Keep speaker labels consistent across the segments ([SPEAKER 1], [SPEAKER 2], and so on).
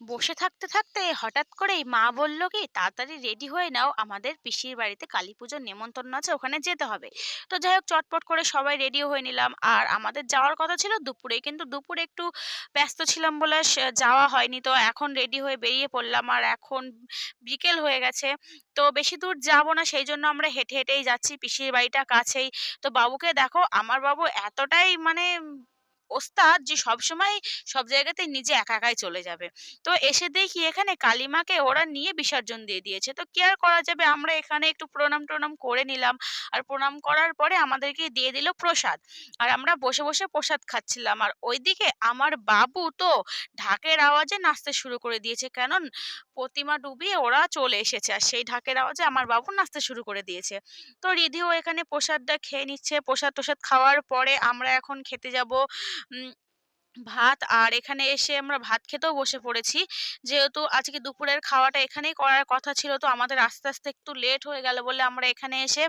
[SPEAKER 1] বসে থাকতে থাকতে হঠাৎ করেই মা বলল কি, তাড়াতাড়ি রেডি হয়ে নাও, আমাদের পিসির বাড়িতে কালী পুজোর নেমন্তন্ন আছে, ওখানে যেতে হবে। তো যাই হোক, চটপট করে সবাই রেডি হয়ে নিলাম। আর আমাদের যাওয়ার কথা ছিল দুপুরে, কিন্তু দুপুরে একটু ব্যস্ত ছিলাম বলে যাওয়া হয়নি। তো এখন রেডি হয়ে বেরিয়ে পড়লাম, আর এখন বিকেল হয়ে গেছে। তো বেশি দূর যাব না, সেই জন্য আমরা হেঁটে হেঁটেই যাচ্ছি পিসির বাড়িটা কাছেই। তো বাবুকে দেখো, আমার বাবু এতটাই মানে ওস্তাদ যে সবসময় সব জায়গাতে নিজে একা একাই চলে যাবে। তো এসে দেখি এখানে কালিমাকে ওরা নিয়ে বিসর্জন দিয়ে দিয়েছে। তো কি আর করা যাবে আমরা এখানে একটু প্রণাম-টনাম করে নিলাম। আর প্রণাম করার পরে আমাদেরকে দিয়ে দিল প্রসাদ। আর আমরা বসে, বসে প্রসাদ খাচ্ছিলাম। আর ওইদিকে আমার বাবু তো ঢাকের আওয়াজে নাচতে শুরু করে দিয়েছে। কারণ প্রতিমা ডুবিয়ে ওরা চলে এসেছে। আর সেই ঢাকের আওয়াজে আমার বাবু নাচতে শুরু করে দিয়েছে। তো রিধিও এখানে প্রসাদটা খেয়ে নিচ্ছে। প্রসাদ-টসাদ খাওয়ার পরে আমরা এখন খেতে যাব ভাত আর এখানে এসে আমরা ভাত খেতেও বসে পড়েছি। যেহেতু আজকে দুপুরের খাওয়াটা এখানেই করার কথা ছিল তো আমাদের আস্তে, আস্তে একটু লেট হয়ে গেল বলে আমরা এখানে এসে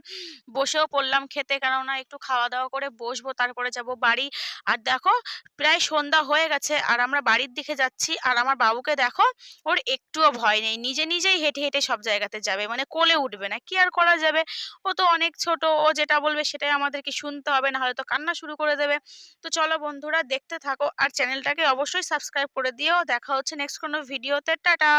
[SPEAKER 1] বসেও পড়লাম খেতে। কেননা একটু খাওয়া-দাওয়া করে বসবো তারপরে যাব বাড়ি। আর দেখো প্রায় সন্ধ্যা হয়ে গেছে আর আমরা বাড়ির দিকে যাচ্ছি। আর আমার বাবুকে দেখো ওর একটুও ভয় নেই। নিজে, নিজেই হেঁটে, হেঁটে সব জায়গাতে যাবে। মানে কোলে উঠবে না। কি আর করা যাবে? ও তো অনেক ছোট। ও যেটা বলবে সেটাই আমাদেরকে শুনতে হবে। না হলে তো কান্না শুরু করে দেবে। তো চলো বন্ধুরা দেখতে থাকো আর চ্যানেলটাকে অবশ্যই সাবস্ক্রাইব করে দিও। দেখা হচ্ছে নেক্সট কোনো ভিডিওতে। টাটা!